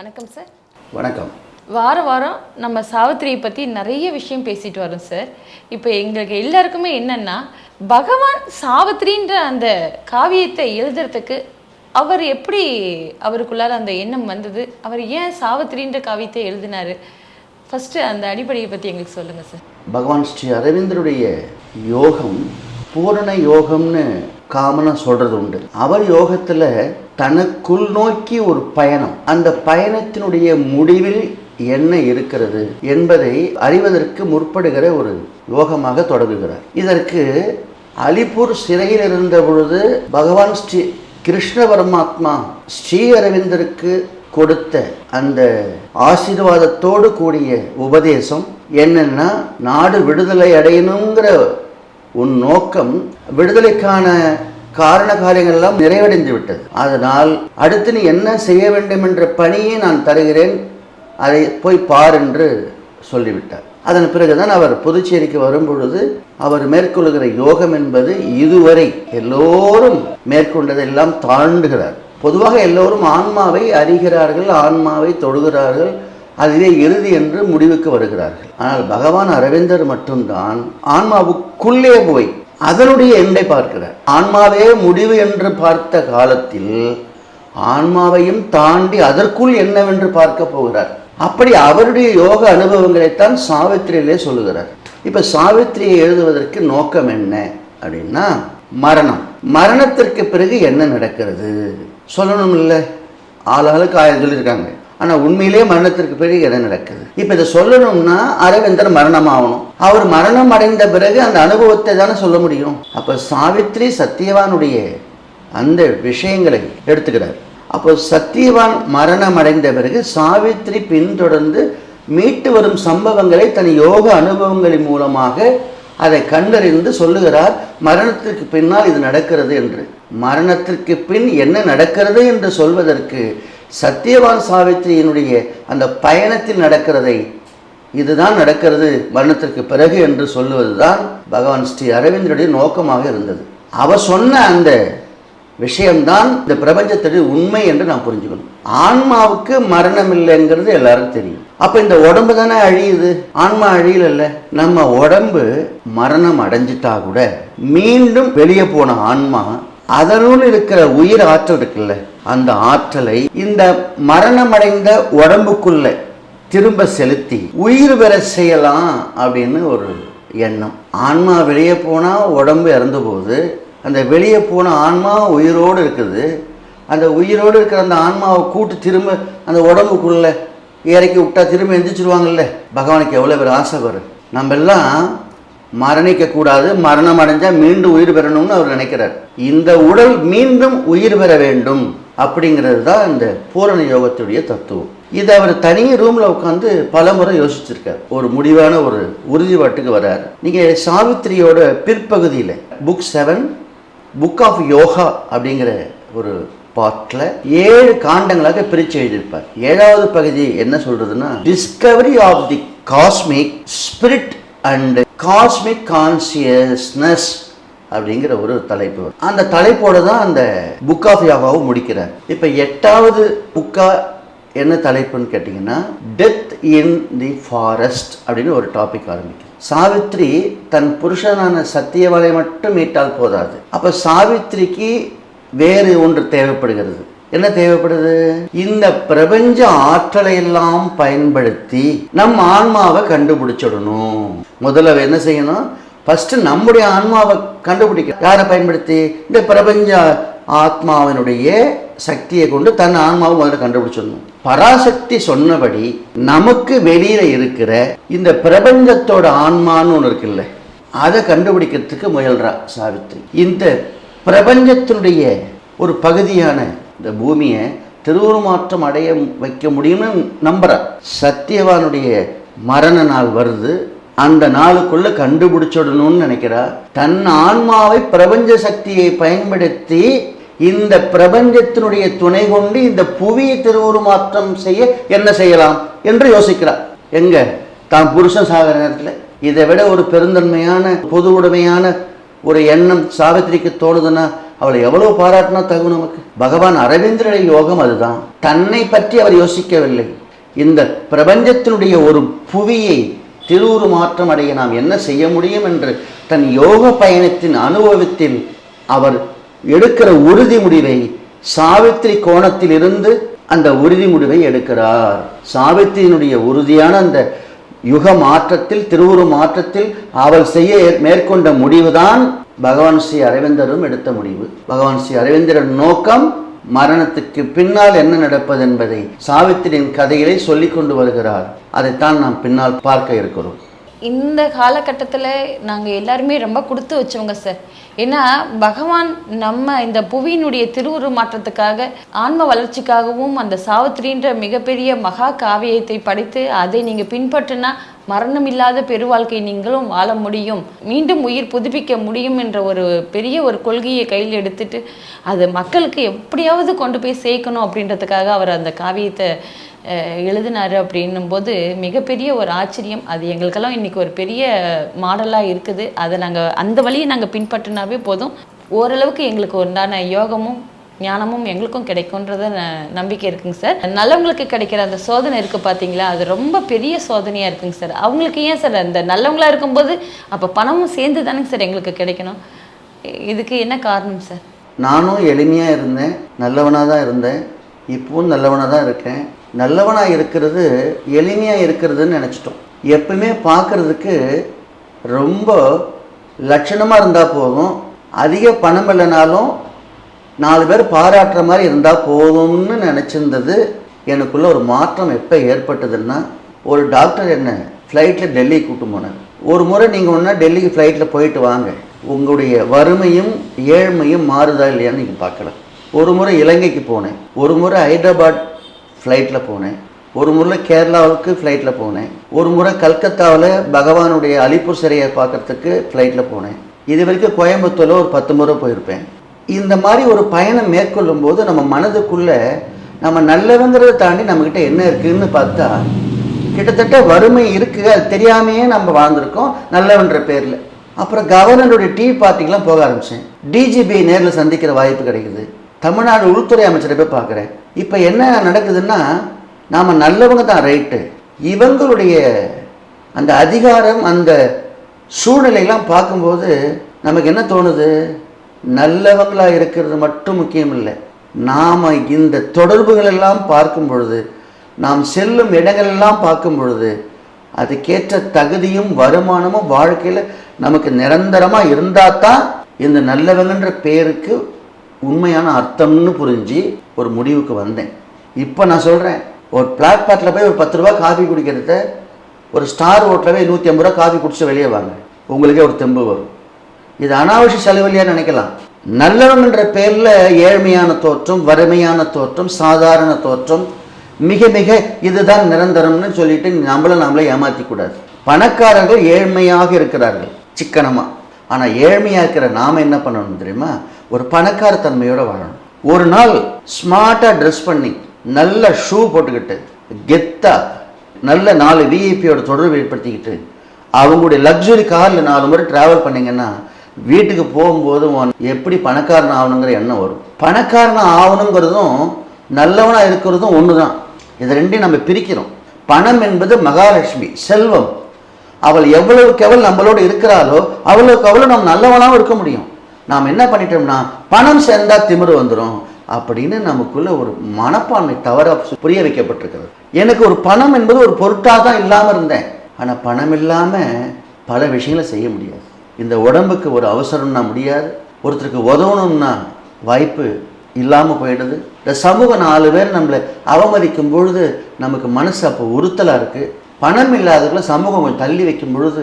வணக்கம் சார் வணக்கம். வார வாரம் நம்ம சாவித்திரியை பற்றி நிறைய விஷயம் பேசிட்டு வரோம் சார் இப்போ எங்களுக்கு எல்லாருக்குமே என்னன்னா பகவான் சாவித்திரின்ற அந்த காவியத்தை எழுதுறதுக்கு அவர் எப்படி அவருக்குள்ளார அந்த எண்ணம் வந்தது? அவர் ஏன் சாவித்திரின்ற காவியத்தை எழுதினாரு? ஃபஸ்ட்டு அந்த அடிப்படையை பற்றி எங்களுக்கு சொல்லுங்கள் சார் பகவான் ஸ்ரீ அரவிந்தருடைய யோகம் பூரண யோகம்னு காமனாக சொல்கிறது உண்டு. அவர் யோகத்தில் தனக்குள் நோக்கி ஒரு பயணம். அந்த பயணத்தினுடைய முடிவில் என்ன இருக்கிறது என்பதை அறிவதற்கு முற்படுகிற ஒரு யோகமாக தொடங்குகிறார். இதற்கு அலிப்பூர் சிறையில் இருந்த பொழுது பகவான் ஸ்ரீ கிருஷ்ண பரமாத்மா ஸ்ரீ அரவிந்தருக்கு கொடுத்த அந்த ஆசீர்வாதத்தோடு கூடிய உபதேசம் என்னன்னா நாடு விடுதலை அடையணுங்கிற உன் நோக்கம் விடுதலைக்கான காரண காரியங்கள் எல்லாம் நிறைவடைந்து விட்டது. அதனால் அடுத்து நீ என்ன செய்ய வேண்டும் என்ற பணியை நான் தருகிறேன். அதை போய் பார் என்று சொல்லிவிட்டார். அதன் பிறகுதான் அவர் புதுச்சேரிக்கு வரும்பொழுது அவர் மேற்கொள்கிற யோகம் என்பது இதுவரை எல்லோரும் மேற்கொண்டதெல்லாம் தாண்டுகிறார் பொதுவாக எல்லோரும் ஆன்மாவை அறிகிறார்கள் ஆன்மாவை தொடுகிறார்கள் அதுவே இறுதி என்று முடிவுக்கு வருகிறார்கள். ஆனால் பகவான் அரவிந்தர் மட்டும்தான் ஆன்மாவுக்குள்ளே போய் அதனுடைய எண்டை பார்க்கிறார். ஆன்மாவே முடிவு என்று பார்த்த காலத்தில் ஆன்மாவையும் தாண்டி அதற்குள் என்னவென்று பார்க்க போகிறார். அப்படி அவருடைய யோக அனுபவங்களைத்தான் சாவித்திரியிலே சொல்லுகிறார். இப்ப சாவித்திரியை எழுதுவதற்கு நோக்கம் என்ன அப்படின்னா மரணம். மரணத்திற்கு பிறகு என்ன நடக்கிறது? சொல்லணும் இல்லை ஆளாளுக்கு ஆயிரம் சொல்லியிருக்காங்க ஆனால் உண்மையிலே மரணத்திற்கு பிறகு எதை நடக்குது? இப்போ இதை சொல்லணும்னா அரவிந்தர் மரணம் ஆகணும் அவர் மரணம் அடைந்த பிறகு அந்த அனுபவத்தை தானே சொல்ல முடியும்? அப்போ சாவித்ரி சத்தியவானுடைய அந்த விஷயங்களை எடுத்துக்கிறார். அப்போ சத்தியவான் மரணம் அடைந்த பிறகு சாவித்ரி பின்தொடர்ந்து மீட்டு வரும் சம்பவங்களை தன் யோக அனுபவங்களின் மூலமாக அதை கண்டறிந்து சொல்லுகிறார் மரணத்திற்கு பின்னால் இது நடக்கிறது என்று. மரணத்திற்கு பின் என்ன நடக்கிறது என்று சொல்வதற்கு சத்தியவான் சாவித்திரியினுடைய அந்த பயணத்தில் நடக்கிறதை இதுதான் நடக்கிறது மரணத்திற்கு பிறகு என்று சொல்லுவது தான் பகவான் ஸ்ரீ அரவிந்தருடைய நோக்கமாக இருந்தது. அவர் சொன்ன அந்த விஷயம்தான் இந்த பிரபஞ்சத்துடைய உண்மை என்று நாம் புரிஞ்சுக்கணும். ஆன்மாவுக்கு மரணம் இல்லைங்கிறது எல்லாருக்கும் தெரியும். அப்ப இந்த உடம்பு தானே அழியுது? ஆன்மா அழியல நம்ம உடம்பு மரணம் அடைஞ்சிட்டா கூட மீண்டும் வெளியே போன ஆன்மா அதனுள் இருக்கிற உயிர் ஆற்றல் இருக்குல்ல? அந்த ஆற்றலை இந்த மரணமடைந்த உடம்புக்குள்ள திரும்ப செலுத்தி உயிர் பெற செய்யலாம் அப்படின்னு ஒரு எண்ணம். ஆன்மா வெளியே போனால் உடம்பு இறந்து போகுது அந்த வெளியே போன ஆன்மா உயிரோடு இருக்குது. அந்த உயிரோடு இருக்கிற அந்த ஆன்மாவை கூட்டு திரும்ப அந்த உடம்புக்குள்ள இறக்கி விட்டா திரும்ப எந்திரிச்சிருவாங்கல்ல? பகவானுக்கு எவ்வளோ பேர் ஆசை வரும் நம்ம எல்லாம் மரணிக்க கூடாது மரணம் அடைஞ்சால் மீண்டும் உயிர் பெறணும்னு அவர் நினைக்கிறார். இந்த உடல் மீண்டும் உயிர் பெற வேண்டும். அப்படிங்கிறது தான் இந்த பூரண யோகத்துடைய தத்துவம். இதை அவர் தனி ரூமில் உட்காந்து பல முறை யோசிச்சிருக்கார். ஒரு முடிவான ஒரு உறுதிப்பாட்டுக்கு வர்றார் நீங்கள் சாவித்திரியோட பிற்பகுதியில் book seven book of yoga அப்படிங்கிற ஒரு பார்ட்டில் ஏழு காண்டங்களாக பிரித்து எழுதியிருப்பார். ஏழாவது பகுதி என்ன சொல்றதுன்னா discovery of the cosmic spirit and cosmic consciousness அப்படிங்கிற ஒரு தலைப்பு. அந்த தலைப்போட தான் அந்த புக் ஆஃப் யோகாவை முடிக்கிறார். இப்போ எட்டாவது புக்கா என்ன தலைப்புன்னு கேட்டிங்கன்னா டெத் இன் தி ஃபாரஸ்ட் அப்படின்னு ஒரு டாபிக் ஆரம்பிக்கும். சாவித்ரி தன் புருஷனான சத்தியவலை மட்டும் மீட்டால் போதாது. அப்போ சாவித்ரிக்கு வேறு ஒன்று தேவைப்படுகிறது. என்ன தேவைப்படுது? இந்த பிரபஞ்ச ஆற்றலை எல்லாம் பயன்படுத்தி நம் ஆன்மாவை கண்டுபிடிச்சிடணும். முதல்ல என்ன செய்யணும்? ஃபஸ்ட்டு நம்முடைய ஆன்மாவை கண்டுபிடிக்க யாரை பயன்படுத்தி? இந்த பிரபஞ்ச ஆத்மாவினுடைய சக்தியை கொண்டு தன் ஆன்மாவை முதல்ல கண்டுபிடிச்சிடணும். பராசக்தி சொன்னபடி நமக்கு வெளியில் இருக்கிற இந்த பிரபஞ்சத்தோட ஆன்மான்னு ஒன்று இருக்குல்ல அதை கண்டுபிடிக்கிறதுக்கு முயல்றா சாவித்ரி. இந்த பிரபஞ்சத்தினுடைய ஒரு பகுதியான இந்த பூமியை திருவுருமாற்றம் அடைய வைக்க முடியும்னு நம்புறா. சத்தியவானுடைய மரண நாள் வருது. அந்த நாளுக்குள்ள கண்டுபிடிச்சிடணும்னு நினைக்கிறா. தன் ஆன்மாவை பிரபஞ்ச சக்தியை பயன்படுத்தி இந்த பிரபஞ்சத்தினுடைய துணை கொண்டு இந்த புவியை திருவுருமாற்றம் செய்ய என்ன செய்யலாம் என்று யோசிக்கிறார் எங்க? தான் புருஷன் சாகிற நேரத்தில். இதை விட ஒரு பெருந்தன்மையான பொது உடைமையான ஒரு எண்ணம் சாவித்திரிக்கு தோணுதுன்னா அவளை எவ்வளவு பாராட்டினா தகும் நமக்கு? பகவான் அரவிந்திரனின் யோகம் அதுதான். தன்னை பற்றி அவர் யோசிக்கவில்லை. இந்த பிரபஞ்சத்தினுடைய ஒரு புவியை திருவுரு மாற்றம் அடைய நாம் என்ன செய்ய முடியும் என்று தன் யோக பயணத்தின் அனுபவத்தில் அவர் எடுக்கிற உறுதி முடிவை சாவித்திரி கோணத்தில் இருந்து அந்த உறுதி முடிவை எடுக்கிறார். சாவித்திரியினுடைய உறுதியான அந்த யுக மாற்றத்தில் திருவுரு மாற்றத்தில் அவள் செய்ய மேற்கொண்ட முடிவுதான் பகவான் ஸ்ரீ அரவிந்தரும் எடுத்த முடிவு. பகவான் ஸ்ரீ அரவிந்தரின் நோக்கம் மரணத்துக்கு பின்னால் என்ன நடப்பது என்பதை சாவித்திரியின் கதைகளை சொல்லிக் கொண்டு வருகிறார். அதைத்தான் நாம் பின்னால் பார்க்க இருக்கிறோம். இந்த காலகட்டத்தில் நாங்கள் எல்லாருமே ரொம்ப கொடுத்து வச்சவங்க சார் ஏன்னா பகவான் நம்ம இந்த புவியினுடைய திருவுரு மாற்றத்துக்காக ஆன்ம வளர்ச்சிக்காகவும் அந்த சாவித்திரின்ற மிகப்பெரிய மகா காவியத்தை படித்து அதை நீங்கள் பின்பற்றினா மரணம் இல்லாத பெருவாழ்க்கை நீங்களும் வாழ முடியும். மீண்டும் உயிர் புதுப்பிக்க முடியும் என்ற ஒரு பெரிய ஒரு கொள்கையை கையில் எடுத்துட்டு அது மக்களுக்கு எப்படியாவது கொண்டு போய் சேர்க்கணும் அப்படின்றதுக்காக அவர் அந்த காவியத்தை எழுதினாரு அப்படின்னும்போது மிகப்பெரிய ஒரு ஆச்சரியம். அது எங்களுக்கெல்லாம் இன்றைக்கி ஒரு பெரிய மாடலாக இருக்குது. அதை நாங்கள் அந்த வழியை நாங்கள் பின்பற்றினாவே போதும். ஓரளவுக்கு எங்களுக்கு உண்டான யோகமும் ஞானமும் எங்களுக்கும் கிடைக்கும்ன்றத நம்பிக்கை இருக்குங்க சார். நல்லவங்களுக்கு கிடைக்கிற அந்த சோதனை இருக்குது பார்த்தீங்களா அது ரொம்ப பெரிய சோதனையாக இருக்குங்க சார். அவங்களுக்கு ஏன் சார் அந்த நல்லவங்களாக இருக்கும்போது அப்போ பணமும் சேர்ந்து தானேங்க சார் எங்களுக்கு கிடைக்கணும்? இதுக்கு என்ன காரணம் சார்? நானும் எளிமையாக இருந்தேன். நல்லவனாக தான் இருந்தேன். இப்பவும் நல்லவனாக தான் இருக்கேன். நல்லவனாக இருக்கிறது எளிமையாக இருக்கிறதுன்னு நினச்சிட்டோம். எப்பவுமே பார்க்கறதுக்கு ரொம்ப லட்சணமாக இருந்தால் போதும். அதிக பணம் இல்லைனாலும் நாலு பேர் பாராட்டுற மாதிரி இருந்தால் போதும்னு நினச்சிருந்தது. எனக்குள்ளே ஒரு மாற்றம் எப்போ ஏற்பட்டதுன்னா ஒரு டாக்டர் என்ன ஃப்ளைட்டில் டெல்லிக்கு கூட்டு போனார். ஒரு முறை நீங்கள் ஒன்றா டெல்லிக்கு ஃப்ளைட்டில் போயிட்டு வாங்க. உங்களுடைய வறுமையும் ஏழ்மையும் மாறுதா இல்லையான்னு நீங்கள் பார்க்கலாம். ஒரு முறை இலங்கைக்கு போனேன். ஒரு முறை ஹைதராபாத் ஃப்ளைட்டில் போனேன். ஒரு முறை கேரளாவுக்கு ஃப்ளைட்டில் போனேன். ஒரு முறை கல்கத்தாவில் பகவானுடைய அலிப்பூர் சிறையை பார்க்கறதுக்கு ஃப்ளைட்டில் போனேன். இது வரைக்கும் கோயம்புத்தூரில் ஒரு பத்து முறை போயிருப்பேன். இந்த மாதிரி ஒரு பயணம் மேற்கொள்ளும் போது நம்ம மனதுக்குள்ளே நம்ம நல்லவங்கிறத தாண்டி நம்மக்கிட்ட என்ன இருக்குதுன்னு பார்த்தா கிட்டத்தட்ட வறுமை இருக்குது அது தெரியாமையே நம்ம வாழ்ந்திருக்கோம். நல்லவன்ற பேரில். அப்புறம் கவர்னருடைய டீ பார்ட்டிக்கெலாம் போக ஆரம்பித்தேன் டிஜிபி நேரில் சந்திக்கிற வாய்ப்பு கிடைக்குது. தமிழ்நாடு உள்துறை அமைச்சரை போய் பார்க்குறேன். இப்போ என்ன நடக்குதுன்னா நாம் நல்லவங்க தான் ரைட்டு இவங்களுடைய அந்த அதிகாரம் அந்த சூழ்நிலையெல்லாம் பார்க்கும்போது நமக்கு என்ன தோணுது? நல்லவங்களாக இருக்கிறது மட்டும் முக்கியம் இல்லை. நாம் இந்த தொடர்புகளெல்லாம் பார்க்கும் பொழுது நாம் செல்லும் இடங்களெல்லாம் பார்க்கும் பொழுது அதுக்கேற்ற தகுதியும் வருமானமும் வாழ்க்கையில் நமக்கு நிரந்தரமாக இருந்தால் தான் இந்த நல்லவங்கன்ற பேருக்கு உண்மையான அர்த்தம்னு புரிஞ்சு ஒரு முடிவுக்கு வந்தேன். இப்போ நான் சொல்கிறேன் ஒரு பிளாட்ஃபார்ட்டில் போய் ஒரு பத்து ரூபா காஃபி குடிக்கிறத ஒரு ஸ்டார் ஹோட்டலில் போய் நூற்றி ஐம்பது ரூபா காஃபி குடிச்சு வெளியே வாங்க. உங்களுக்கே ஒரு தெம்பு வரும். இது அனாவசிய செலவில்லையா நினைக்கலாம். நல்லவன்ன்ற பேரில் ஏழ்மையான தோற்றம் வறுமையான தோற்றம் சாதாரண தோற்றம் மிக மிக இதுதான் நிரந்தரம்னு சொல்லிட்டு நம்மளை நம்மளை ஏமாத்தி கூடாது. பணக்காரர்கள் ஏழ்மையாக இருக்கிறார்கள் சிக்கனமாக ஆனால் ஏழ்மையாக இருக்கிற நாம் என்ன பண்ணணும் தெரியுமா? ஒரு பணக்கார தன்மையோட வாழணும். ஒரு நாள் ஸ்மார்ட்டாக ட்ரெஸ் பண்ணி நல்ல ஷூ போட்டுக்கிட்டு கெத்தாக நல்ல நாலு விஐபியோட தொடர்பு ஏற்படுத்திக்கிட்டு அவங்களுடைய லக்ஸுரி காரில் நாலு முறை ட்ராவல் பண்ணிங்கன்னா வீட்டுக்கு போகும்போது எப்படி பணக்காரன் ஆகணுங்கிற எண்ணம் வரும். பணக்காரன் ஆகணுங்கிறதும் நல்லவனாக இருக்கிறதும் ஒன்று தான் இது ரெண்டையும் நம்ம பிரிக்கிறோம். பணம் என்பது மகாலட்சுமி செல்வம். அவள் எவ்வளவுக்கு எவ்வளவு நம்மளோட இருக்கிறாளோ அவ்வளவுக்கு அவ்வளோ நம்ம நல்லவனாகவும் இருக்க முடியும். நாம் என்ன பண்ணிட்டோம்னா பணம் சேர்ந்தா திமிரு வந்துடும் அப்படின்னு நமக்குள்ள ஒரு மனப்பான்மை தவற புரிய வைக்கப்பட்டிருக்கிறது. எனக்கு ஒரு பணம் என்பது ஒரு பொருட்டாக தான் இல்லாமல் இருந்தேன். ஆனால் பணம் இல்லாமல் பல விஷயங்களை செய்ய முடியாது. இந்த உடம்புக்கு ஒரு அவசரம்னா முடியாது. ஒருத்தருக்கு உதவணும்னா வாய்ப்பு இல்லாமல் போயிடுது. இந்த சமூக நாலு பேர் நம்மளை அவமதிக்கும் பொழுது நமக்கு மனசு அப்போ உறுத்தலாக இருக்குது பணம் இல்லாதவர்களை சமூகம் கொஞ்சம் தள்ளி வைக்கும் பொழுது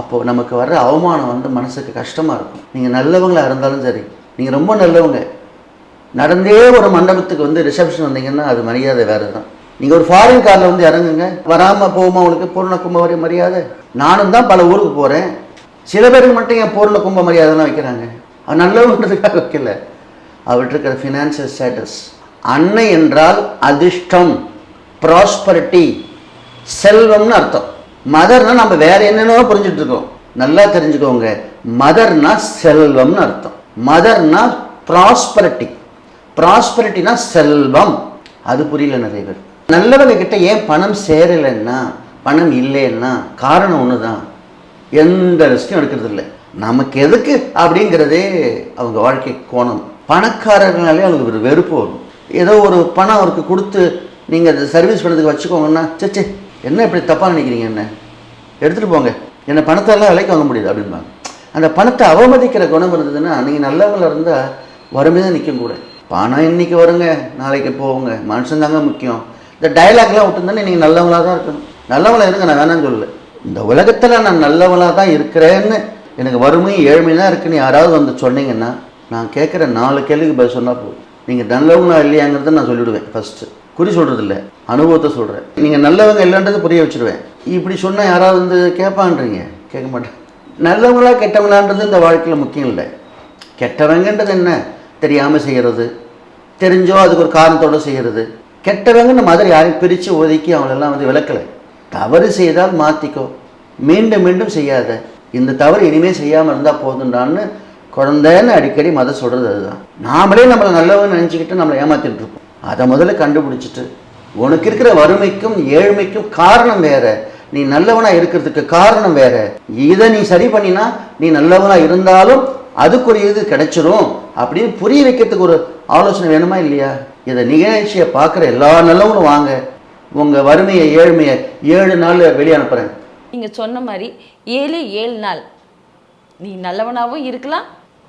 அப்போது நமக்கு வர்ற அவமானம் வந்து மனசுக்கு கஷ்டமாக இருக்கும். நீங்கள் நல்லவங்களாக இருந்தாலும் சரி நீங்கள் ரொம்ப நல்லவங்க. நடந்தே ஒரு மண்டபத்துக்கு வந்து ரிசப்ஷன் வந்தீங்கன்னா அது மரியாதை வேறு தான் நீங்கள் ஒரு ஃபாரின் காரில் வந்து இறங்குங்க. வராமல் போகுமா உங்களுக்கு? பூர்ண கும்பவரி மரியாதை. நானும் தான் பல ஊருக்கு போகிறேன் சில பேருக்கு மட்டும் என் பூர்ண கும்ப மரியாதைலாம் வைக்கிறாங்க. அவன் நல்லவன்றதுக்காக வைக்கல. அவர்கிட்ட இருக்கிற ஃபினான்சியல் ஸ்டேட்டஸ் அன்னை என்றால் அதிர்ஷ்டம் ப்ராஸ்பரிட்டி செல்வம்னு அர்த்தம். மதர்னா நம்ம வேற என்னென்னவோ புரிஞ்சுட்டு இருக்கோம். நல்லா தெரிஞ்சுக்கோங்க. மதர்னா செல்வம்னு அர்த்தம். மதர்னா ப்ராஸ்பரிட்டி. ப்ராஸ்பரிட்டினா செல்வம். அது புரியல நிறைய பேர். நல்லவங்க கிட்ட ஏன் பணம் சேரலைன்னா பணம் இல்லைன்னா காரணம் ஒன்று தான் எந்த ரிஸ்க்கும் எடுக்கிறது இல்லை நமக்கு எதுக்கு அப்படிங்கிறதே அவங்க வாழ்க்கை கோணம். பணக்காரர்களாலே அவங்களுக்கு ஒரு வெறுப்பு வரும். ஏதோ ஒரு பணம் அவருக்கு கொடுத்து நீங்கள் அதை சர்வீஸ் பண்ணதுக்கு வச்சுக்கோங்கன்னா சே என்ன இப்படி தப்பாக நினைக்கிறீங்க என்ன? எடுத்துகிட்டு போங்க. என்னை பணத்தை எல்லாம் விலைக்கு வாங்க முடியுது அப்படிம்பாங்க. அந்த பணத்தை அவமதிக்கிற குணம் இருந்ததுன்னா நீங்கள் நல்லவங்கள இருந்தால் வறுமை தான் நிற்கும் கூட. பணம் இன்னைக்கு வருங்க நாளைக்கு போகுங்க. மனுஷன் தாங்க முக்கியம். இந்த டயலாக்லாம் விட்டுருந்தோன்னே நீங்கள் நல்லவங்களாக தான் இருக்கணும். நல்லவங்களாக இருங்க நான் வேணாம்னு சொல்லல. இந்த உலகத்தில் நான் நல்லவங்களாக தான் இருக்கிறேன்னு எனக்கு வறுமை ஏழ்மை தான் இருக்குன்னு யாராவது வந்து சொன்னீங்கன்னா நான் கேட்குற நாலு கேள்விக்கு பதில் சொன்னால் போதும். நீங்கள் நல்லவங்களா இல்லையாங்கிறத நான் சொல்லிவிடுவேன் ஃபஸ்ட்டு குறி சொல்கிறது இல்லை அனுபவத்தை சொல்கிறேன் நீங்கள் நல்லவங்க இல்லைன்றது புரிய வச்சுருவேன். இப்படி சொன்னால் யாராவது வந்து கேட்பான்றீங்க? கேட்க மாட்டேன். நல்லவங்களா கெட்டவங்களான்றது இந்த வாழ்க்கையில் முக்கியம் இல்லை. கெட்டவங்கன்றது என்ன? தெரியாமல் செய்கிறது தெரிஞ்சோ அதுக்கு ஒரு காரணத்தோடு செய்கிறது கெட்டவங்கன்னு மாதிரி யாரையும் பிரித்து ஒதுக்கி அவங்களெல்லாம் வந்து விளக்கலை. தவறு செய்தால் மாற்றிக்கோ மீண்டும் மீண்டும் செய்யாத. இந்த தவறு இனிமேல் செய்யாமல் இருந்தால் போதுண்டான்னு குழந்தைன்னு அடிக்கடி மதம் சொல்கிறது அதுதான். நாமளே நம்மளை நல்லவங்க நினச்சிக்கிட்டு நம்மளை ஏமாற்றிட்டு இருப்போம். அதை முதல்ல கண்டுபிடிச்சிட்டு உனக்கு இருக்கிற வறுமைக்கும் ஏழ்மைக்கும் காரணம் வேற. நீ நல்லவனா இருக்கிறதுக்கு காரணம் வேற. இதை நீ சரி பண்ணினா நீ நல்லவனா இருந்தாலும் அதுக்குரிய இது கிடைச்சிரும் அப்படின்னு புரிய வைக்கிறதுக்கு ஒரு ஆலோசனை வேணுமா இல்லையா? இதை நிகழ்ச்சியை பார்க்குற எல்லா நல்லவங்களும் வாங்க. உங்கள் வறுமையை ஏழ்மையை ஏழு நாள் வெளியே அனுப்புகிறேன் நீங்கள் சொன்ன மாதிரி ஏழு ஏழு நாள். நீ நல்லவனாகவும் இருக்கலாம்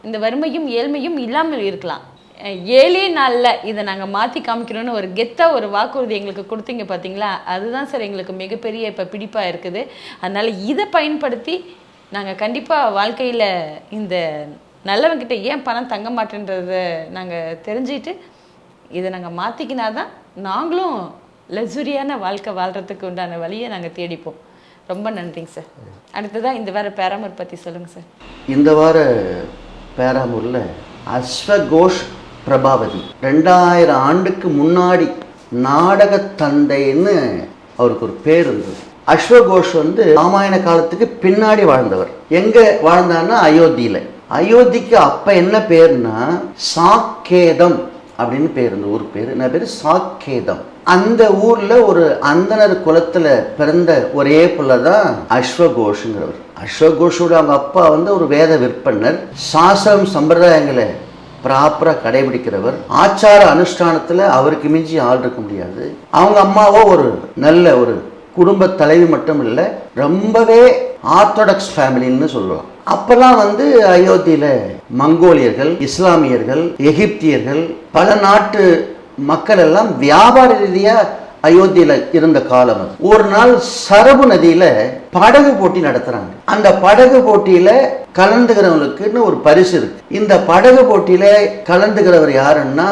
இந்த வறுமையும் ஏழ்மையும் இல்லாமல் இருக்கலாம். ஏழே நாளில் இதை நாங்கள் மாற்றி காமிக்கிறோன்னு ஒரு கெத்தாக ஒரு வாக்குறுதி எங்களுக்கு கொடுத்தீங்க பார்த்தீங்களா அதுதான் சார் எங்களுக்கு மிகப்பெரிய இப்போ பிடிப்பாக இருக்குது. அதனால் இதை பயன்படுத்தி நாங்கள் கண்டிப்பாக வாழ்க்கையில் இந்த நல்லவங்கிட்ட ஏன் பணம் தங்க மாட்டேன்றத நாங்கள் தெரிஞ்சுட்டு இதை நாங்கள் மாற்றிக்கினா தான் நாங்களும் லக்ஸுரியான வாழ்க்கை வாழ்கிறதுக்கு உண்டான வழியை நாங்கள் தேடிப்போம். ரொம்ப நன்றிங்க சார். அடுத்ததாக இந்த வார பேராமூர் பற்றி சொல்லுங்கள் சார். இந்த வார பேராமூரில் அஸ்வகோஷ் பிரபாவதி. ரெண்டாயிரம் ஆண்டுக்கு முன்னாடி நாடக தந்தைன்னு அவருக்கு ஒரு பேர் இருந்தது. அஸ்வகோஷ் வந்து ராமாயண காலத்துக்கு பின்னாடி வாழ்ந்தவர். எங்க வாழ்ந்தார்னா அயோத்தியில. அயோத்திக்கு அப்ப என்ன பேர்னா சாக்கேதம் அப்படின்னு பேர் இந்த ஊர் பேர். என்ன பேர்? சாக்கேதம். அந்த ஊர்ல ஒரு அந்தனர் குலத்துல பிறந்த ஒரே புள்ள தான் அஸ்வகோஷுங்கிறவர். அஸ்வகோஷோட அவங்க அப்பா வந்து ஒரு வேத விற்பனர் சாசனம் சம்பிரதாயங்களை ப்ராப்பராக கடைபிடிக்கிறவர். ஆச்சார அனுஷ்டானத்தில் அவருக்கு மிஞ்சி ஆள் இருக்க முடியாது. அவங்க அம்மாவோ ஒரு நல்ல ஒரு குடும்ப தலைவி மட்டும் இல்லை ரொம்பவே ஆர்த்தடாக்ஸ் ஃபேமிலின்னு சொல்லுவோம் அப்பெல்லாம் வந்து அயோத்தியில் மங்கோலியர்கள் இஸ்லாமியர்கள் எகிப்தியர்கள் பல நாட்டு மக்கள் எல்லாம் வியாபார ரீதியாக அயோத்தியில இருந்த காலம் ஒரு நாள் சரபு நதியில படகு போட்டி நடத்துறாங்க. அந்த படகு போட்டியில கலந்துக்கிறவங்களுக்குன்னு ஒரு பரிசு இருக்கு. இந்த படகு போட்டியில கலந்துக்கிறவர் யாருன்னா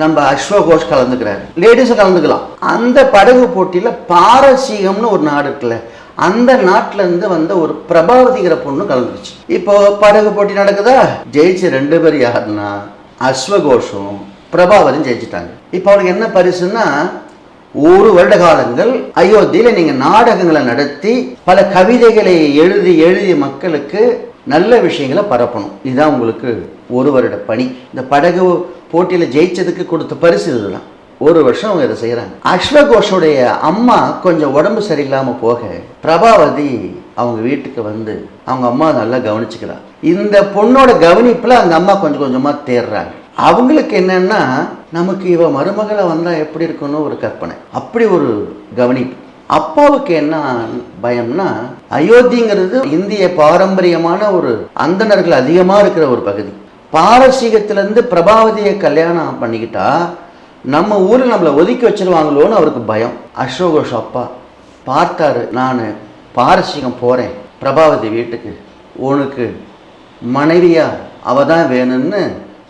நம்ம அஸ்வகோஷ் கலந்துக்கிறாரு. லேடிஸும் கலந்துக்கலாம். அந்த படகு போட்டியில பாரசீகம்னு ஒரு நாடு இருக்குல்ல அந்த நாட்டிலேருந்து வந்த ஒரு பிரபாவதிங்கிற பொண்ணு கலந்துருச்சு. இப்போ படகு போட்டி நடக்குதா? ஜெயிச்ச ரெண்டு பேர் யாருன்னா அஸ்வகோஷம் பிரபாவதியும் ஜெயிச்சிட்டாங்க. இப்போ அவளுக்கு என்ன பரிசுன்னா ஒரு வருட காலங்கள் அயோத்தியில நீங்க நாடகங்களை நடத்தி பல கவிதைகளை எழுதி எழுதி மக்களுக்கு நல்ல விஷயங்களை பரப்பணும். இதுதான் உங்களுக்கு ஒரு வருட பணி. இந்த படகு போட்டியில ஜெயிச்சதுக்கு கொடுத்த பரிசு இதுதான் ஒரு வருஷம் அவங்க இதை செய்கிறாங்க அஸ்வகோஷுடைய அம்மா கொஞ்சம் உடம்பு சரியில்லாமல் போக பிரபாவதி அவங்க வீட்டுக்கு வந்து அவங்க அம்மா நல்லா கவனிச்சுக்கிறா. இந்த பொண்ணோட கவனிப்பில் அந்த அம்மா கொஞ்சம் கொஞ்சமாக தேர்றாங்க. அவங்களுக்கு என்னன்னா நமக்கு இவ மருமகளை வந்தா எப்படி இருக்கும்னு ஒரு கற்பனை. அப்படி ஒரு கவனிப்பு. அப்பாவுக்கு என்ன பயம்னா அயோத்திங்கிறது இந்திய பாரம்பரியமான ஒரு அந்தணர்கள் அதிகமா இருக்கிற ஒரு பகுதி. பாரசீகத்திலேருந்து பிரபாவதியை கல்யாணம் பண்ணிக்கிட்டா நம்ம ஊரில் நம்மளை ஒதுக்கி வச்சிருவாங்களோன்னு அவருக்கு பயம். அசோகோஷ் அப்பா பார்த்தாரு நான் பாரசீகம் போகிறேன் பிரபாவதி வீட்டுக்கு உனக்கு மனைவியாக அவ தான் வேணும்னு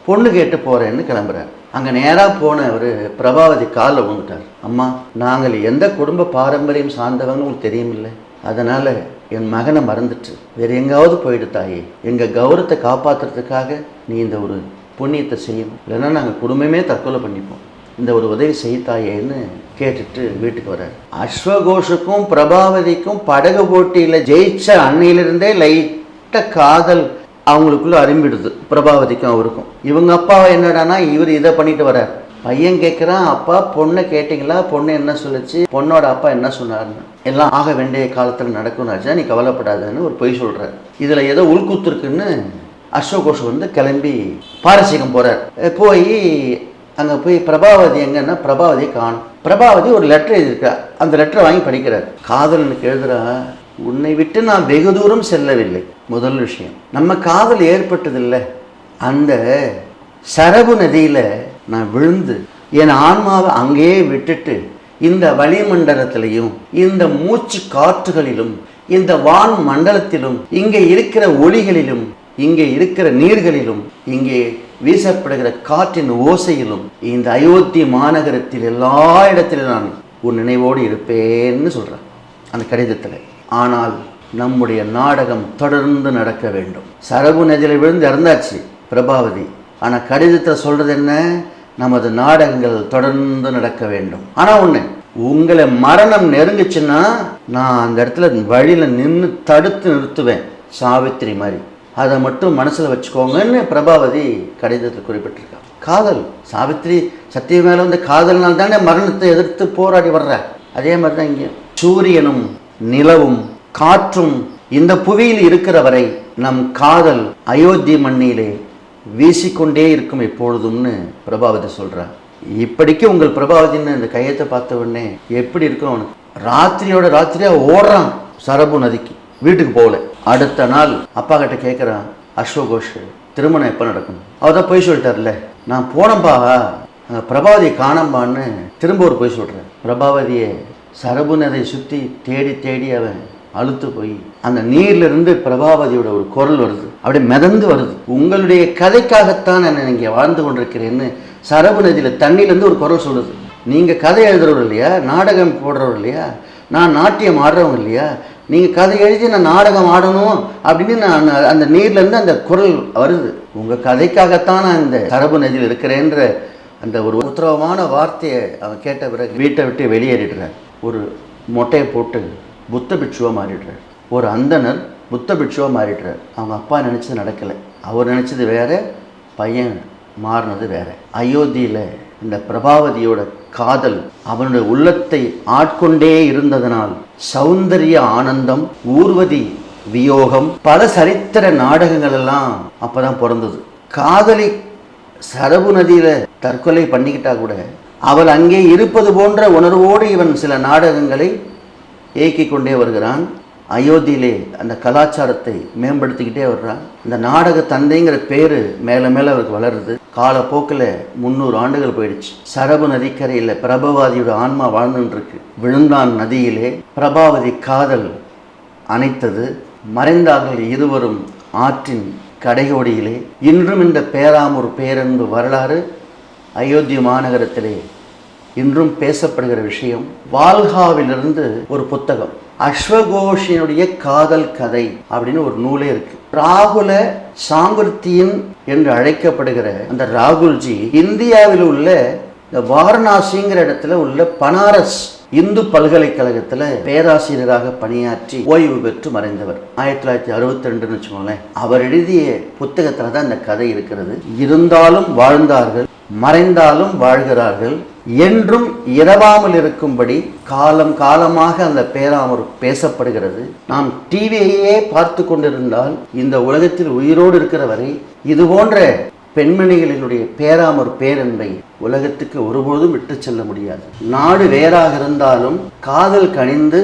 பொண்ணு கேட்டு போகிறேன்னு கிளம்புறாரு. அங்கே நேராக போனவர் பிரபாவதி காலில் விழுந்துட்டார். அம்மா நாங்கள் எந்த குடும்ப பாரம்பரியம் சார்ந்தவங்க உங்களுக்கு தெரியுமில்லை. அதனால் என் மகனை மறந்துட்டு வேறு எங்காவது போயிடு தாயே. எங்கள் கௌரவத்தை காப்பாற்றுறதுக்காக நீ இந்த ஒரு புண்ணியத்தை செய்யணும். இல்லைன்னா நாங்கள் குடும்பமே தற்கொலை பண்ணிப்போம். இந்த ஒரு உதவி செய்தாயேன்னு கேட்டுட்டு வீட்டுக்கு வர்றாரு. அஸ்வகோஷுக்கும் பிரபாவதிக்கும் படகு போட்டியில் ஜெயிச்ச அன்னையிலிருந்தே லைட்டாக காதல் அவங்களுக்குள்ள அரும்பிடுது. பிரபாவதிக்கும் அவருக்கும். இவங்க அப்பா என்னடானா இவர் இதை பண்ணிட்டு வரார். பையன் கேட்குறான் அப்பா பொண்ணை கேட்டிங்களா? பொண்ணு என்ன சொல்லுச்சு? பொண்ணோட அப்பா என்ன சொன்னார்னு எல்லாம் ஆக வேண்டிய காலத்தில் நடக்கும் ராஜா நீ கவலைப்படாதன்னு ஒரு பொய் சொல்கிறார் இதில் ஏதோ உள்கூத்துருக்குன்னு அசோகோஷ் வந்து கிளம்பி பாரசீகம் போகிறார் போய் அங்கே போய் பிரபாவதி எங்கன்னா பிரபாவதியை காணும். பிரபாவதி ஒரு லெட்டர் எழுதியிருக்கா. அந்த லெட்டரை வாங்கி படிக்கிறார். காதலனுக்கு எழுதுகிறா உன்னை விட்டு நான் வெகு தூரம் செல்லவில்லை. முதல் விஷயம். நம்ம காதல் ஏற்பட்டதில்லை. அந்த சரபு நதியில் நான் விழுந்து என் ஆன்மாவை அங்கேயே விட்டுட்டு இந்த வளிமண்டலத்திலையும் இந்த மூச்சு காற்றுகளிலும் இந்த வான் மண்டலத்திலும் இங்கே இருக்கிற ஒளிகளிலும் இங்கே இருக்கிற நீர்களிலும் இங்கே வீசப்படுகிற காற்றின் ஓசையிலும் இந்த அயோத்தி மாநகரத்தில் எல்லா இடத்திலும் நான் உன் நினைவோடு இருப்பேன்னு சொல்கிறேன் அந்த கடிதத்தில். ஆனால் நம்முடைய நாடகம் தொடர்ந்து நடக்க வேண்டும். சரபு நதியில் விழுந்து இறந்தாச்சு பிரபாவதி. ஆனால் கடிதத்தில் சொல்கிறது என்ன? நமது நாடகங்கள் தொடர்ந்து நடக்க வேண்டும். ஆனால் ஒன்று உங்களை மரணம் நெருங்குச்சுன்னா நான் அந்த இடத்துல வழியில் நின்று தடுத்து நிறுத்துவேன் சாவித்திரி மாதிரி. அதை மட்டும் மனசில் வச்சுக்கோங்கன்னு பிரபாவதி கடிதத்தில் குறிப்பிட்டிருக்கா. காதல். சாவித்திரி சத்திய மேலே வந்து காதல்னால் தானே மரணத்தை எதிர்த்து போராடி வர்ற. அதே மாதிரி தான் இங்கே. சூரியனும் நிலவும் காற்றும் இந்த புவியில் இருக்கிற வரை நம் காதல் அயோத்தி மண்ணிலே வீசிக்கொண்டே இருக்கும் எப்பொழுதும்னு பிரபாவதி சொல்கிறார் இப்படிக்கு உங்கள் பிரபாவதின்னு இந்த கையத்தை பார்த்த உடனே எப்படி இருக்கும் அவனுக்கு ராத்திரியோட ராத்திரியா ஓடுறான் சரபு நதிக்கு வீட்டுக்கு போகல. அடுத்த நாள் அப்பா கிட்ட கேட்குறான் அஸ்வகோஷ் திருமணம் எப்போ நடக்கும்? அவர் தான் போய் சொல்லிட்டார்ல. நான் போனப்பா பிரபாவதியை காணம்பான்னு திரும்ப ஒரு போய் சொல்கிறேன் பிரபாவதியை சரபு நதியை சுற்றி தேடி தேடி அவன் அழுத்து போய் அந்த நீர்லிருந்து பிரபாவதியோட ஒரு குரல் வருது. அப்படியே மிதந்து வருது. உங்களுடைய கதைக்காகத்தான் நான் இங்கே வாழ்ந்து கொண்டிருக்கிறேன்னு சரபு நதியில் தண்ணியிலேருந்து ஒரு குரல் சொல்லுது. நீங்கள் கதை எழுதுறவர் இல்லையா? நாடகம் போடுறவர் இல்லையா? நான் நாட்டியம் ஆடுறவங்க இல்லையா? நீங்கள் கதை எழுதி நான் நாடகம் ஆடணும் அப்படின்னு நான் அந்த நீர்லேருந்து அந்த குரல் வருது. உங்கள் கதைக்காகத்தான் நான் இந்த சரபு நதியில் இருக்கிறேன்ற அந்த ஒரு உத்தரவமான வார்த்தையை அவன் கேட்ட பிறகு வீட்டை விட்டு வெளியேறிடுறார். ஒரு மொட்டையை போட்டு புத்த பிட்சுவாக மாறிடுறார். ஒரு அந்தனர் புத்த பிட்சுவாக மாறிடுறார். அவங்க அப்பா நினச்சது நடக்கலை. அவர் நினச்சது வேற பையன் மாறினது வேற. அயோத்தியில் இந்த பிரபாவதியோட காதல் அவனுடைய உள்ளத்தை ஆட்கொண்டே இருந்ததனால் சௌந்தரிய ஆனந்தம் ஊர்வதி வியோகம் பல சரித்திர நாடகங்கள் எல்லாம் அப்போதான் பிறந்தது. காதலி சரபு நதியில தற்கொலை பண்ணிக்கிட்டா கூட அவள் அங்கே இருப்பது போன்ற உணர்வோடு இவன் சில நாடகங்களை இயக்கிக் கொண்டே வருகிறான். அயோத்தியிலே அந்த கலாச்சாரத்தை மேம்படுத்திக்கிட்டே வர்றான். இந்த நாடக தந்தைங்கிற பேர் மேலே மேலே அவருக்கு வளருது. காலப்போக்கில் முந்நூறு ஆண்டுகள் போயிடுச்சு. சரபு நதிக்கரையில் பிரபவாதியோட ஆன்மா வாழ்ந்துட்டு இருக்கு விழுந்தான் நதியிலே. பிரபாவதி காதல் அணைத்தது. மறைந்தார்கள் இருவரும் ஆற்றின் கடையோடியிலே இன்றும் இந்த பேராமூர் பேரன்பு வரலாறு அயோத்தி மாநகரத்திலே இன்றும் பேசப்படுகிற விஷயம் வால்காவிலிருந்து ஒரு புத்தகம். அஸ்வகோஷினுடைய காதல் கதை அப்படின்னு ஒரு நூலே இருக்கு. ராகுல சாங்குர்த்தியின் என்று அழைக்கப்படுகிற அந்த ராகுல்ஜி இந்தியாவில் உள்ள இந்த வாரணாசிங்கிற இடத்துல உள்ள பனாரஸ் இந்து பல்கலைக்கழகத்துல பேராசிரியராக பணியாற்றி ஓய்வு பெற்று மறைந்தவர். ஆயிரத்தி தொள்ளாயிரத்தி அறுபத்தி ரெண்டுன்னு வச்சுக்கோங்களேன். அவர் எழுதிய புத்தகத்துல தான் இந்த கதை இருக்கிறது. இருந்தாலும் வாழ்ந்தார்கள் மறைந்தாலும் வாழ்கிறார்கள் என்றும் இரவாமல் இருக்கும்படி காலம் காலமாக அந்த பேராமர் பேசப்படுகிறது. நாம் டிவியையே பார்த்து கொண்டிருந்தால் இந்த உலகத்தில் உயிரோடு இருக்கிற வரை இது போன்ற பெண்மணிகளினுடைய பேராமர் பேரன்பை உலகத்துக்கு ஒருபோதும் விட்டு செல்ல முடியாது. நாடு வேறாக இருந்தாலும் காதல் கணிந்து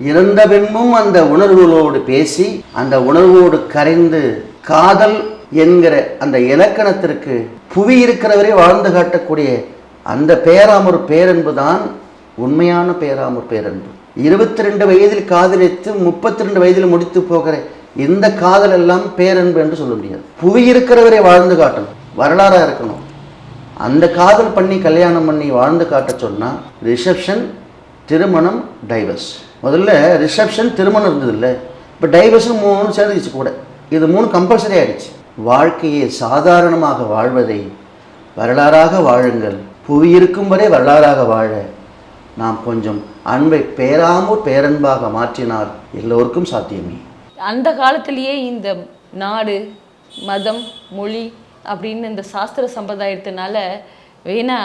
இறந்த பெண்ணும் அந்த உணர்வுகளோடு பேசி அந்த உணர்வோடு கரைந்து காதல் என்கிற அந்த இலக்கணத்திற்கு புவி இருக்கிறவரை வாழ்ந்து காட்டக்கூடிய அந்த பேராமர் பேரன்பு தான் உண்மையான பேராமர் பேரன்பு. இருபத்தி ரெண்டு வயதில் காதலித்து முப்பத்தி ரெண்டு வயதில் முடித்து போகிற இந்த காதல் எல்லாம் பேரன்பு என்று சொல்ல முடியாது. புவி இருக்கிறவரை வாழ்ந்து காட்டணும். வரலாறாக இருக்கணும். அந்த காதல் பண்ணி கல்யாணம் பண்ணி வாழ்ந்து காட்ட சொன்னால் ரிசப்ஷன் திருமணம் டைவர்ஸ் முதல்ல ரிசப்ஷன் திருமணம் இருந்தது இல்லை இப்போ டைவர்ஸும் மூணு சேர்ந்துச்சு கூட. இது மூணு கம்பல்சரி ஆயிடுச்சு. வாழ்க்கையை சாதாரணமாக வாழ்வதை வரலாறாக வாழுங்கள். புவி இருக்கும் வரை வரலாறாக வாழ. நாம் கொஞ்சம் அன்பை பேராமூர் பேரன்பாக மாற்றினால் எல்லோருக்கும் சாத்தியமே. அந்த காலத்திலேயே இந்த நாடு மதம் மொழி அப்படின்னு இந்த சாஸ்திர சம்பிரதாயத்தினால வேணா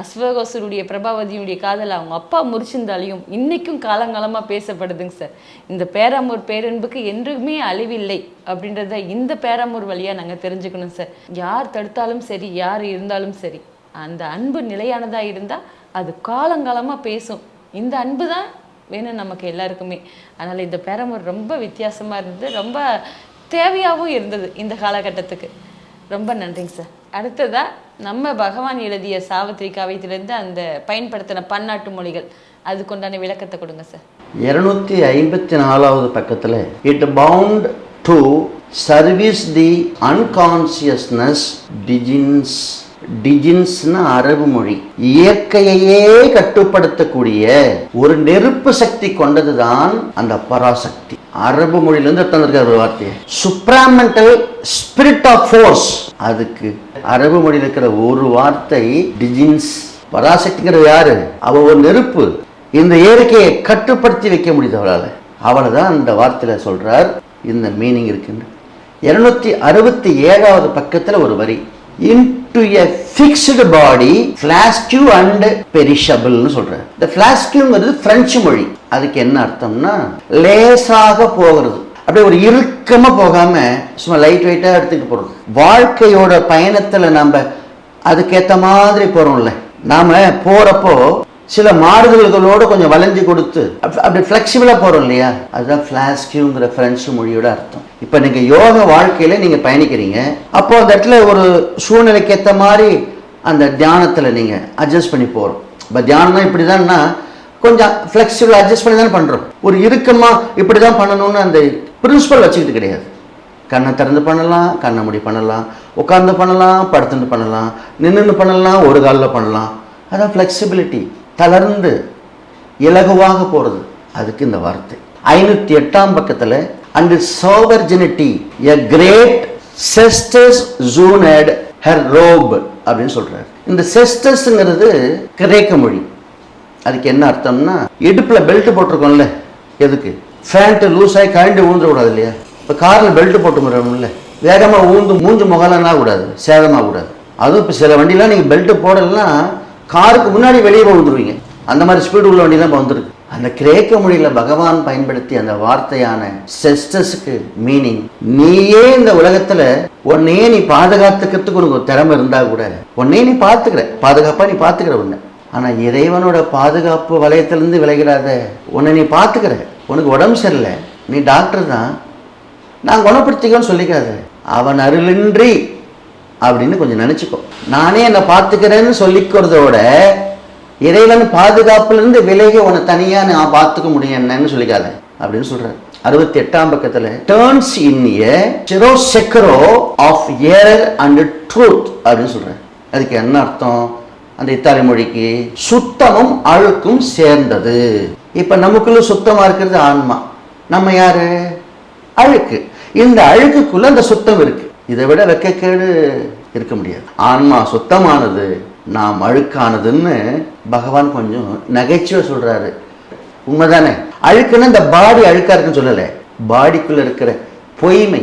அஸ்வகோசருடைய பிரபாவதியுடைய காதல் அவங்க அப்பா முறிச்சிருந்தாலையும் இன்னைக்கும் காலங்காலமாக பேசப்படுதுங்க சார். இந்த பேராமூர் பேரன்புக்கு என்றுமே அழிவில்லை அப்படின்றத இந்த பேராமூர் வழியாக நாங்கள் தெரிஞ்சுக்கணும் சார். யார் தடுத்தாலும் சரி யார் இருந்தாலும் சரி அந்த அன்பு நிலையானதாக இருந்தால் அது காலங்காலமாக பேசும். இந்த அன்பு தான் வேணும் நமக்கு எல்லாருக்குமே. அதனால் இந்த பேரமூர் ரொம்ப வித்தியாசமாக இருந்தது. ரொம்ப தேவையாகவும் இருந்தது இந்த காலகட்டத்துக்கு. ரொம்ப நன்றிங்க சார். அடுத்ததாக நம்ம பகவான் எழுதிய சாவித்திரி காவியத்திலேருந்து அந்த பயன்படுத்தின பன்னாட்டு மொழிகள். அதுக்குண்டான விளக்கத்தை கொடுங்க சார். இருநூத்தி ஐம்பத்தி நாலாவது பக்கத்தில் it bound to service the unconsciousness djinns டிஜின்ஸ்னு அரபு மொழி. இயற்கையையே கட்டுப்படுத்தக்கூடிய ஒரு நெருப்பு சக்தி கொண்டதுதான் அந்த பராசக்தி. அரபு மொழியிலிருந்து தந்திருக்கார் ஒரு வார்த்தையை. சுப்ராமெண்டல் ஸ்பிரிட் ஆஃப் ஃபோர்ஸ் அதுக்கு அரபு மொழியில் இருக்கிற ஒரு வார்த்தை டிஜின்ஸ். பராசக்திங்கிறது யாரு? அவ ஒரு நெருப்பு. இந்த இயற்கையை கட்டுப்படுத்தி வைக்க முடியுது அவளால். அவளை தான் அந்த வார்த்தையில் சொல்கிறார் இந்த மீனிங் இருக்குன்னு இருநூத்தி அறுபத்தி ஏழாவது பக்கத்தில் ஒரு வரி. Into a fixed body flimsy and பெரிஷபிள்னு சொல்கிறேன் இந்த ஃபிளாஸ்கியூங்கிறது ஃப்ரெஞ்சு மொழி. அதுக்கு என்ன அர்த்தம்னா லேசாக போகிறது. அப்படியே ஒரு இறுக்கமாக போகாமல் சும்மா லைட் வெயிட்டாக எடுத்துட்டு போகிறது வாழ்க்கையோட பயணத்தில் நம்ம அதுக்கேற்ற மாதிரி போகிறோம்ல நாம் போகிறப்போ சில மாறுதல்களோடு கொஞ்சம் வளைஞ்சு கொடுத்து அப்படி ஃப்ளெக்சிபிளாக போகிறோம் இல்லையா? அதுதான் ஃப்ளாஸ்கியூங்கிற ஃப்ரெஞ்சு மொழியோட அர்த்தம். இப்போ நீங்கள் யோக வாழ்க்கையில் நீங்கள் பயணிக்கிறீங்க. அப்போ அந்த இடத்துல ஒரு சூழ்நிலைக்கு ஏற்ற மாதிரி அந்த தியானத்தில் நீங்கள் அட்ஜஸ்ட் பண்ணி போகிறோம் இப்போ தியானம்னா இப்படி தான்னா கொஞ்சம் ஃப்ளெக்சிபிள் அட்ஜஸ்ட் பண்ணி தான் பண்ணுறோம் ஒரு இறுக்கமாக இப்படி தான் பண்ணணும்னு அந்த பிரின்சிபல் வச்சுக்கிட்டு கிடையாது. கண்ணை திறந்து பண்ணலாம் கண்ணை முடி பண்ணலாம் உட்காந்து பண்ணலாம் படுத்துட்டு பண்ணலாம் நின்றுன்னு பண்ணலாம் ஒரு காலில் பண்ணலாம். அதான் ஃப்ளெக்சிபிலிட்டி தளர்ந்து இலகுவாக போகிறது அதுக்கு இந்த வார்த்தை. ஐநூற்றி எட்டாம் பக்கத்தில் and sovereignty a great cestus zoned her robe அப்படின்னு சொல்றாரு. இந்த செஸ்டஸ்ங்கிறது கிரேக்க மொழி. அதுக்கு என்ன அர்த்தம்னா இடுப்புல பெல்ட் போட்டிருக்கோம்ல எதுக்கு? ஃபேண்ட் லூஸ் ஆகி கழண்டு ஊந்துட கூடாது இல்லையா இப்போ காரில் பெல்ட் போட்டு முடியணும்ல வேகமாக ஊந்து மூஞ்சு முகலன்னா கூடாது சேதமாக கூடாது அதுவும் இப்போ சில வண்டிலாம் நீங்கள் பெல்ட் போடலாம் காருக்கு முன்னாடி வெளியே வந்துடுவீங்க அந்த மாதிரி ஸ்பீடு உள்ள வண்டி தான் இப்போ அந்த கிரேக்க மொழியில் பகவான் பயன்படுத்தி அந்த வார்த்தையான செஸ்டஸுக்கு மீனிங் நீயே இந்த உலகத்தில் உன்னையே நீ பாதுகாத்துக்கிறதுக்கு உனக்கு ஒரு திறமை இருந்தால் கூட உன்னையே நீ பார்த்துக்கிற. பாதுகாப்பாக நீ பார்த்துக்கிற உன்னை. ஆனால் இறைவனோட பாதுகாப்பு வலயத்திலிருந்து விளைகிறாத உன்னை நீ பார்த்துக்கிற. உனக்கு உடம்பு சரியில்லை. நீ டாக்டர் தான். நான் குணப்படுத்திக்கோன்னு சொல்லிக்காத. அவன் அருளின்றி அப்படின்னு கொஞ்சம் நினச்சிக்கோ. நானே என்னை பார்த்துக்கிறேன்னு சொல்லிக்கிறதோட இறைவன் பாதுகாப்புலேருந்து விலகி உன்னை தனியா நான் பார்த்துக்க முடியும் என்னன்னு சொல்லிக்காத அப்படின்னு சொல்றாரு. அறுபத்தி எட்டாம் பக்கத்துல turns in a zero circle of air and truth அப்படின்னு சொல்கிறேன் அதுக்கு என்ன அர்த்தம்? அந்த இத்தாலி மொழிக்கு சுத்தமும் அழுக்கும் சேர்ந்தது. இப்ப நமக்குள்ள சுத்தமா இருக்கிறது ஆன்மா. நம்ம யாரு? அழுக்கு. இந்த அழுக்குக்குள்ள அந்த சுத்தம் இருக்கு. இதை விட வெக்கக்கேடு இருக்க முடியாது. ஆன்மா சுத்தமானது நாம் அழுக்கானதுன்னு பகவான் கொஞ்சம் நகைச்சுவை சொல்றாரு. உண்மைதானே? அழுக்குன்னு இந்த பாடி அழுக்கா இருக்குன்னு சொல்லலை. பாடிக்குள்ள இருக்கிற பொய்மை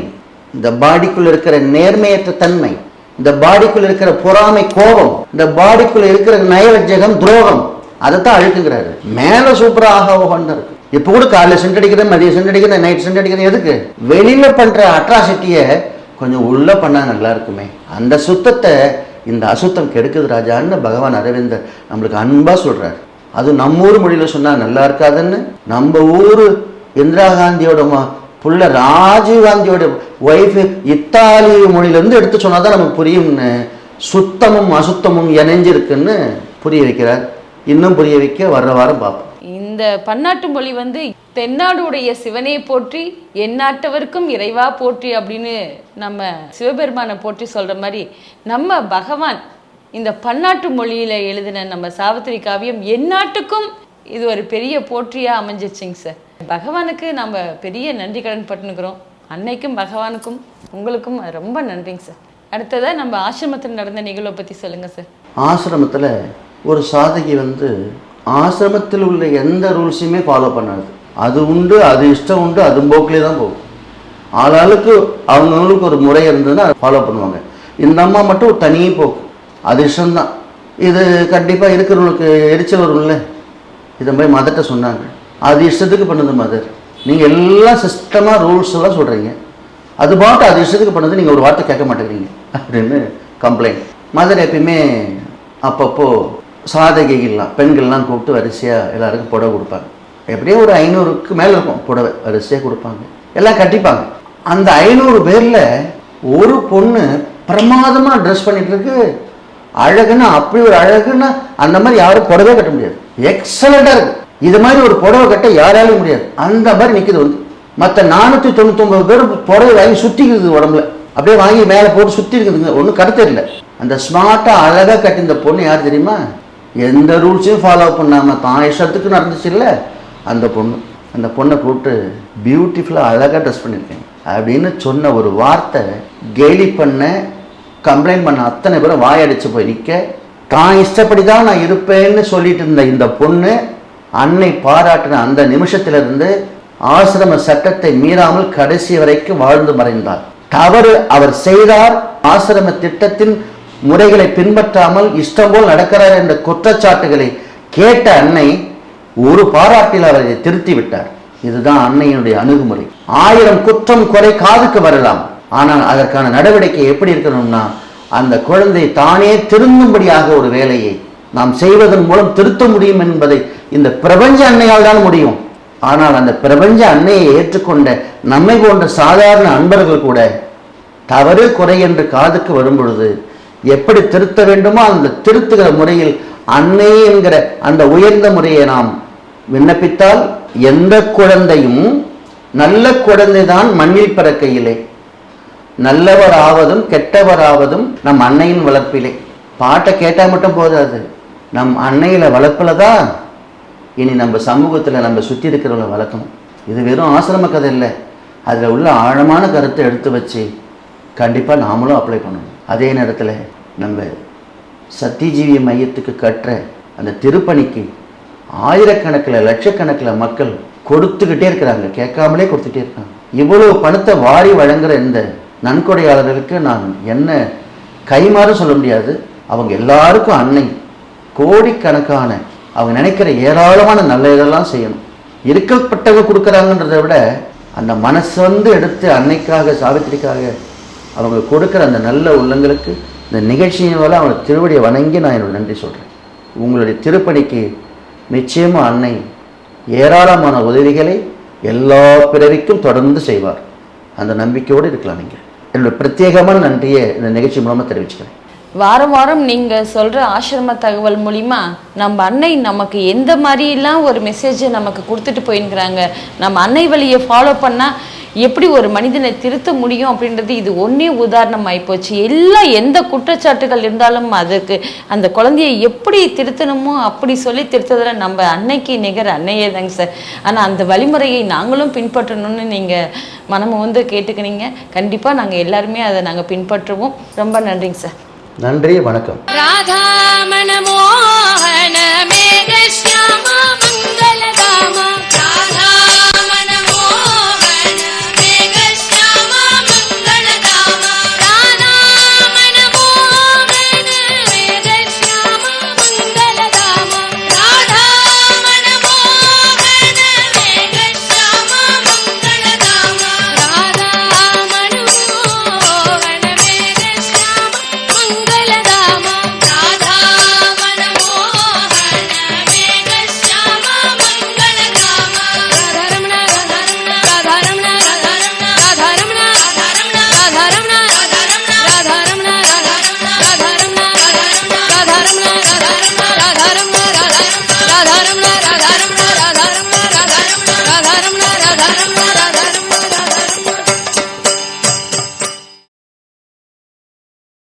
இந்த பாடிக்குள்ள இருக்கிற நேர்மையற்ற தன்மை இந்த பாடிக்குள்ள இருக்கிற பொறாமை கோபம் இந்த பாடிக்குள்ள இருக்கிற நயவஜகம் துரோகம் அதைத்தான் அழுக்குங்கிறாரு. மேல சூப்பரா ஆக இருக்கு. இப்போ கூட காலையில் சென்ட் அடிக்கிறேன் மதியம் சென்ட் அடிக்கிறேன் நைட் சென்ட் அடிக்கிறேன் எதுக்கு? வெளியில பண்ற அட்ராசிட்டியை கொஞ்சம் உள்ளே பண்ணால் நல்லா இருக்குமே. அந்த சுத்தத்தை இந்த அசுத்தம் கெடுக்குது ராஜான்னு பகவான் அரவிந்தர் நம்மளுக்கு அன்பாக சொல்கிறார் அது நம்ம ஊர் மொழியில் சொன்னால் நல்லா இருக்காதுன்னு நம்ம ஊர் இந்திரா காந்தியோட புள்ள ராஜீவ் காந்தியோட ஒய்ஃப் இத்தாலி மொழியிலேருந்து எடுத்து சொன்னால் தான் நமக்கு புரியும்னு சுத்தமும் அசுத்தமும் இணைஞ்சிருக்குன்னு புரிய வைக்கிறார். இன்னும் புரிய வைக்க வர்ற வாரம் பார்ப்போம். இந்த பன்னாட்டு மொழி வந்து தென்னாடுடைய சிவனை போற்றி எந்நாட்டவருக்கும் இறைவா போற்றி அப்படின்னு நம்ம சிவபெருமானை போற்றி சொல்ற மாதிரி நம்ம பகவான் இந்த பன்னாட்டு மொழியில எழுதின நம்ம சாவித்திரி காவியம் எந்நாட்டுக்கும் இது ஒரு பெரிய போற்றியா அமைஞ்சிச்சுங்க சார். பகவானுக்கு நம்ம பெரிய நன்றி கடன் பட்டுனுக்கிறோம். அன்னைக்கும் பகவானுக்கும் உங்களுக்கும் ரொம்ப நன்றிங்க சார். அடுத்ததாக நம்ம ஆசிரமத்தில் நடந்த நிகழ்வை பற்றி சொல்லுங்கள் சார். ஆசிரமத்தில் ஒரு சாதகி வந்து ஆசிரமத்தில் உள்ள எந்த ரூல்ஸையுமே ஃபாலோ பண்ணாது. அது உண்டு அது இஷ்டம் உண்டு அது போக்கிலே தான் போகும். ஆளாளுக்கு அவங்கவுங்களுக்கு ஒரு முறை இருந்ததுன்னா அதை ஃபாலோ பண்ணுவாங்க. இந்த அம்மா மட்டும் ஒரு தனி போக்கு. அது இஷ்டம்தான். இது கண்டிப்பாக இருக்கிறவங்களுக்கு எரிச்சல் வரும்ல? இதை போய் மதர்கிட்ட சொன்னாங்க. அது இஷ்டத்துக்கு பண்ணுது மதர். நீங்கள் எல்லாம் சிஸ்டமாக ரூல்ஸ் எல்லாம் சொல்கிறீங்க அது பாட்டு அது இஷ்டத்துக்கு பண்ணுது நீங்கள் ஒரு வார்த்தை கேட்க மாட்டேங்கிறீங்க. அப்படின்னு கம்ப்ளைண்ட் மதர் எப்பயுமே அப்பப்போ சாதகைகள்லாம் பெண்கள்லாம் கூப்பிட்டு வரிசையாக எல்லாருக்கும் புடவை கொடுப்பாங்க. எப்படியும் ஒரு ஐநூறுக்கு மேலே இருக்கும் புடவை வரிசையாக கொடுப்பாங்க. எல்லாம் கட்டிப்பாங்க. அந்த ஐநூறு பேரில் ஒரு பொண்ணு பிரமாதமாக ட்ரெஸ் பண்ணிட்டு இருக்கு. அழகுன்னா அப்படி ஒரு அழகுன்னா அந்த மாதிரி யாரும் புடவே கட்ட முடியாது. எக்ஸலண்ட்டாக இருக்கு. இது மாதிரி ஒரு புடவை கட்ட யாராலையும் முடியாது. அந்த மாதிரி நிற்கிது வந்து. மற்ற நானூற்றி தொண்ணூத்தொம்பது பேர் புடவை வாங்கி சுற்றிக்கிறது உடம்புல. அப்படியே வாங்கி மேலே போட்டு சுற்றி இருக்குதுங்க ஒன்றும் கருத்து இல்லை. அந்த ஸ்மார்ட்டாக அழகாக கட்டின பொண்ணு யார் தெரியுமா? எந்த ரூல்ஸையும் ஃபாலோ பண்ணாமல் தான் இஷ்டத்துக்கு நடந்துச்சு இல்லை? அந்த பொண்ணு அந்த பொண்ணை கூப்பிட்டு பியூட்டிஃபுல்லாக அழகாக ட்ரெஸ் பண்ணியிருக்கேன் அப்படின்னு சொன்ன ஒரு வார்த்தை கேலி பண்ண கம்ப்ளைண்ட் பண்ண அத்தனை பேரும் வாயடிச்சு போய் நிற்க தான் இஷ்டப்படி தான் நான் இருப்பேன்னு சொல்லிட்டு இருந்த இந்த பொண்ணு அன்னை பாராட்டின அந்த நிமிஷத்திலிருந்து ஆசிரம சட்டத்தை மீறாமல் கடைசி வரைக்கும் வாழ்ந்து மறைந்தார் தவறு அவர் செய்தார் ஆசிரம திட்டத்தின் முறைகளை பின்பற்றாமல் இஷ்டம் போல் நடக்கிறார் என்ற குற்றச்சாட்டுகளை கேட்ட அன்னை ஒரு பாராட்டில் அவரை திருத்தி விட்டார். இதுதான் அன்னையினுடைய அணுகுமுறை. ஆயிரம் குற்றம் குறை காதுக்கு வரலாம். ஆனால் அதற்கான நடவடிக்கை எப்படி இருக்கணும்னா அந்த குழந்தை தானே திருந்தும்படியாக ஒரு வேலையை நாம் செய்வதன் மூலம் திருத்த முடியும் என்பதை இந்த பிரபஞ்ச அன்னையால் தான் முடியும். ஆனால் அந்த பிரபஞ்ச அன்னையை ஏற்றுக்கொண்ட நம்மை போன்ற சாதாரண அன்பர்கள் கூட தவறு குறை என்று காதுக்கு வரும் பொழுது எப்படி திருத்த வேண்டுமோ அந்த திருத்துகிற முறையில் அன்னை என்கிற அந்த உயர்ந்த முறையை நாம் விண்ணப்பித்தால் எந்த குழந்தையும் நல்ல குழந்தை தான் மண்ணில் பிறக்கையிலே. நல்லவர் ஆவதும் கெட்டவர் ஆவதும் நம் அன்னையின் வளர்ப்பிலே. பாட்டை கேட்டால் மட்டும் போதாது நம் அன்னையில வளர்ப்பில் தான் இனி நம்ம சமூகத்தில் நம்ம சுற்றி இருக்கிறவங்களை வளர்க்கணும். இது வெறும் ஆசிரம கதை இல்லை. அதில் உள்ள ஆழமான கருத்தை எடுத்து வச்சு கண்டிப்பாக நாமளும் அப்ளை பண்ணணும். அதே நேரத்தில் நம்ம சத்தியஜீவிய மையத்துக்கு கற்ற அந்த திருப்பணிக்கு ஆயிரக்கணக்கில் லட்சக்கணக்கில் மக்கள் கொடுத்துக்கிட்டே இருக்கிறாங்க. கேட்காமலே கொடுத்துட்டே இருக்காங்க. இவ்வளவு பணத்தை வாரி வழங்குற இந்த நன்கொடையாளர்களுக்கு நான் என்ன கைமாறும் சொல்ல முடியாது. அவங்க எல்லாருக்கும் அன்னை. கோடிக்கணக்கான அவங்க நினைக்கிற ஏராளமான நல்ல இதெல்லாம் செய்யணும். இருக்கப்பட்டவங்க கொடுக்குறாங்கன்றதை விட அந்த மனசு வந்து எடுத்து அன்னைக்காக சாவித்திரிக்காக அவங்க கொடுக்குற அந்த நல்ல உள்ளங்களுக்கு இந்த நிகழ்ச்சியின் மூலம் அவங்க திருவடியை வணங்கி நான் என்னோட நன்றி சொல்கிறேன் உங்களுடைய திருப்பணிக்கு நிச்சயமாக அன்னை ஏராளமான உதவிகளை எல்லா பிறவிக்கும் தொடர்ந்து செய்வார். அந்த நம்பிக்கையோடு இருக்கலாம் நீங்கள். என்னோட பிரத்யேகமான நன்றியை இந்த நிகழ்ச்சி மூலமாக தெரிவிச்சுக்கிறேன். வாரம் வாரம் நீங்கள் சொல்கிற ஆசிரம தகவல் மூலிமா நம்ம அன்னை நமக்கு எந்த மாதிரிலாம் ஒரு மெசேஜை நமக்கு கொடுத்துட்டு போயிருக்கிறாங்க? நம்ம அன்னை வழியை ஃபாலோ பண்ணால் எப்படி ஒரு மனிதனை திருத்த முடியும் அப்படின்றது இது ஒன்றே உதாரணம் ஆயிப்போச்சு எல்லாம் எந்த குற்றச்சாட்டுகள் இருந்தாலும் அதுக்கு அந்த குழந்தையை எப்படி திருத்தணுமோ அப்படி சொல்லி திருத்ததில் நம்ம அன்னைக்கு நிகர் அன்னையே தாங்க சார். ஆனால் அந்த வழிமுறையை நாங்களும் பின்பற்றணும்னு நீங்கள் மனமு வந்து கேட்டுக்கினீங்க. கண்டிப்பாக நாங்கள் எல்லாருமே அதை நாங்கள் பின்பற்றுவோம். ரொம்ப நன்றிங்க சார். நன்றி வணக்கம். ராதா மனமோகன மேகஸ்